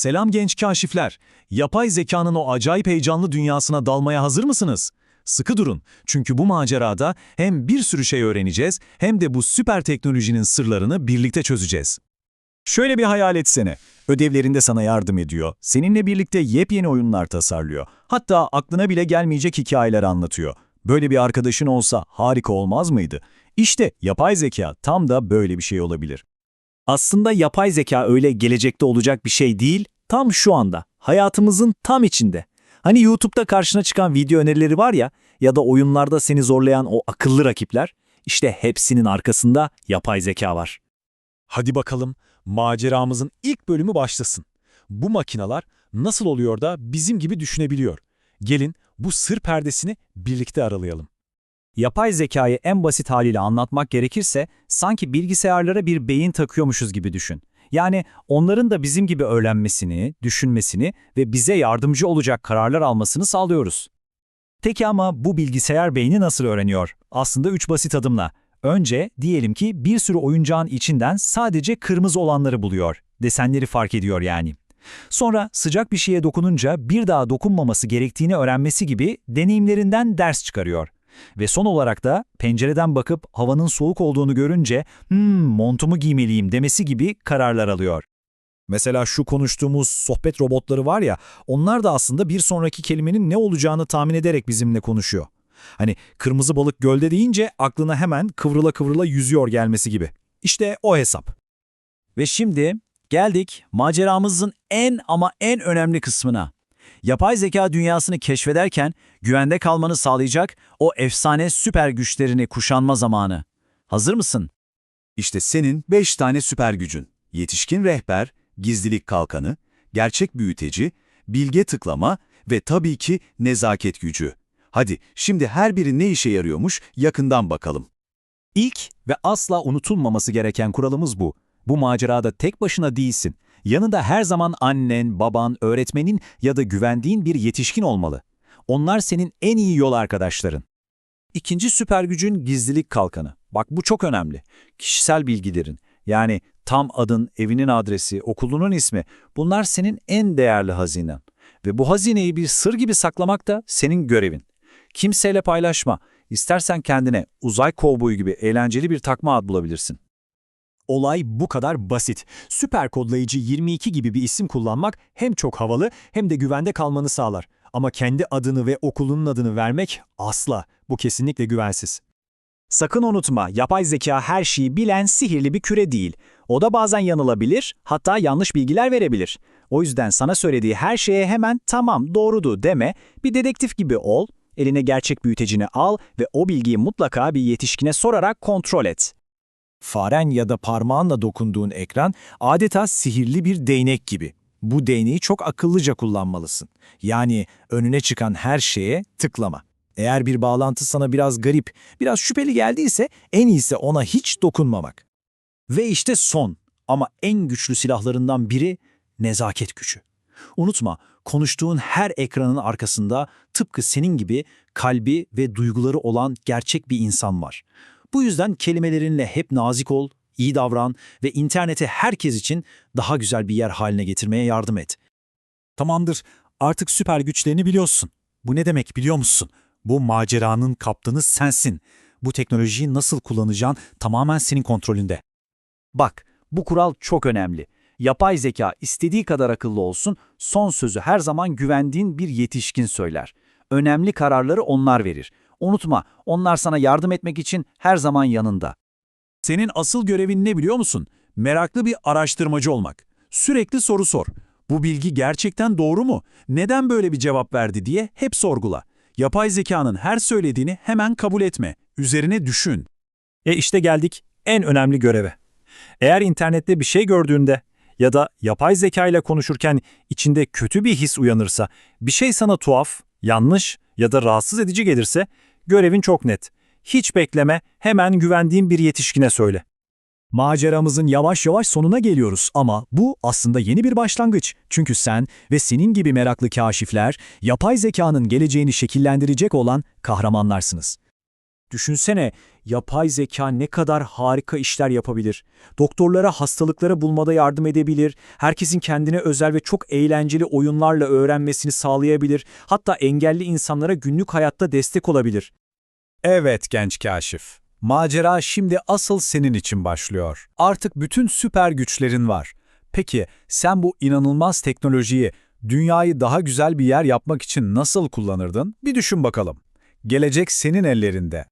Selam genç kaşifler. Yapay zekanın o acayip heyecanlı dünyasına dalmaya hazır mısınız? Sıkı durun. Çünkü bu macerada hem bir sürü şey öğreneceğiz hem de bu süper teknolojinin sırlarını birlikte çözeceğiz. Şöyle bir hayal etsene. Ödevlerinde sana yardım ediyor. Seninle birlikte yepyeni oyunlar tasarlıyor. Hatta aklına bile gelmeyecek hikayeler anlatıyor. Böyle bir arkadaşın olsa harika olmaz mıydı? İşte yapay zeka tam da böyle bir şey olabilir. Aslında yapay zeka öyle gelecekte olacak bir şey değil, tam şu anda, hayatımızın tam içinde. Hani YouTube'da karşına çıkan video önerileri var ya ya da oyunlarda seni zorlayan o akıllı rakipler, işte hepsinin arkasında yapay zeka var. Hadi bakalım maceramızın ilk bölümü başlasın. Bu makinalar nasıl oluyor da bizim gibi düşünebiliyor? Gelin bu sır perdesini birlikte aralayalım. Yapay zekayı en basit haliyle anlatmak gerekirse sanki bilgisayarlara bir beyin takıyormuşuz gibi düşün. Yani onların da bizim gibi öğrenmesini, düşünmesini ve bize yardımcı olacak kararlar almasını sağlıyoruz. Peki ama bu bilgisayar beyni nasıl öğreniyor? Aslında üç basit adımla. Önce diyelim ki bir sürü oyuncağın içinden sadece kırmızı olanları buluyor. Desenleri fark ediyor yani. Sonra sıcak bir şeye dokununca bir daha dokunmaması gerektiğini öğrenmesi gibi deneyimlerinden ders çıkarıyor. Ve son olarak da pencereden bakıp havanın soğuk olduğunu görünce hmm montumu giymeliyim demesi gibi kararlar alıyor. Mesela şu konuştuğumuz sohbet robotları var ya, onlar da aslında bir sonraki kelimenin ne olacağını tahmin ederek bizimle konuşuyor. Hani kırmızı balık gölde deyince aklına hemen kıvrıla kıvrıla yüzüyor gelmesi gibi. İşte o hesap. Ve şimdi geldik maceramızın en ama en önemli kısmına. Yapay zeka dünyasını keşfederken güvende kalmanı sağlayacak o efsane süper güçlerini kuşanma zamanı. Hazır mısın? İşte senin 5 tane süper gücün. Yetişkin rehber, gizlilik kalkanı, gerçek büyüteci, bilge tıklama ve tabii ki nezaket gücü. Hadi şimdi her biri ne işe yarıyormuş yakından bakalım. İlk ve asla unutulmaması gereken kuralımız bu. Bu macerada tek başına değilsin. Yanında her zaman annen, baban, öğretmenin ya da güvendiğin bir yetişkin olmalı. Onlar senin en iyi yol arkadaşların. İkinci süper gücün gizlilik kalkanı. Bak bu çok önemli. Kişisel bilgilerin, yani tam adın, evinin adresi, okulunun ismi, bunlar senin en değerli hazinen. Ve bu hazineyi bir sır gibi saklamak da senin görevin. Kimseyle paylaşma. İstersen kendine uzay kovboyu gibi eğlenceli bir takma ad bulabilirsin. Olay bu kadar basit. Süper kodlayıcı 22 gibi bir isim kullanmak hem çok havalı hem de güvende kalmanı sağlar. Ama kendi adını ve okulunun adını vermek asla. Bu kesinlikle güvensiz. Sakın unutma, yapay zeka her şeyi bilen sihirli bir küre değil. O da bazen yanılabilir, hatta yanlış bilgiler verebilir. O yüzden sana söylediği her şeye hemen tamam doğrudu deme, bir dedektif gibi ol, eline gerçek büyütecini al ve o bilgiyi mutlaka bir yetişkine sorarak kontrol et. Faren ya da parmağınla dokunduğun ekran adeta sihirli bir değnek gibi. Bu değneği çok akıllıca kullanmalısın. Yani önüne çıkan her şeye tıklama. Eğer bir bağlantı sana biraz garip, biraz şüpheli geldiyse en iyisi ona hiç dokunmamak. Ve işte son ama en güçlü silahlarından biri nezaket gücü. Unutma, konuştuğun her ekranın arkasında tıpkı senin gibi kalbi ve duyguları olan gerçek bir insan var. Bu yüzden kelimelerinle hep nazik ol, iyi davran ve interneti herkes için daha güzel bir yer haline getirmeye yardım et. Tamamdır, artık süper güçlerini biliyorsun. Bu ne demek biliyor musun? Bu maceranın kaptanı sensin. Bu teknolojiyi nasıl kullanacağın tamamen senin kontrolünde. Bak, bu kural çok önemli. Yapay zeka istediği kadar akıllı olsun, son sözü her zaman güvendiğin bir yetişkin söyler. Önemli kararları onlar verir. Unutma, onlar sana yardım etmek için her zaman yanında. Senin asıl görevin ne biliyor musun? Meraklı bir araştırmacı olmak. Sürekli soru sor. Bu bilgi gerçekten doğru mu? Neden böyle bir cevap verdi diye hep sorgula. Yapay zekanın her söylediğini hemen kabul etme. Üzerine düşün. E işte geldik en önemli göreve. Eğer internette bir şey gördüğünde ya da yapay zeka ile konuşurken içinde kötü bir his uyanırsa, bir şey sana tuhaf, yanlış ya da rahatsız edici gelirse görevin çok net. Hiç bekleme, hemen güvendiğin bir yetişkine söyle. Maceramızın yavaş yavaş sonuna geliyoruz ama bu aslında yeni bir başlangıç. Çünkü sen ve senin gibi meraklı kaşifler yapay zekanın geleceğini şekillendirecek olan kahramanlarsınız. Düşünsene, yapay zeka ne kadar harika işler yapabilir. Doktorlara hastalıkları bulmada yardım edebilir, herkesin kendine özel ve çok eğlenceli oyunlarla öğrenmesini sağlayabilir, hatta engelli insanlara günlük hayatta destek olabilir. Evet genç kaşif. Macera şimdi asıl senin için başlıyor. Artık bütün süper güçlerin var. Peki sen bu inanılmaz teknolojiyi dünyayı daha güzel bir yer yapmak için nasıl kullanırdın? Bir düşün bakalım. Gelecek senin ellerinde.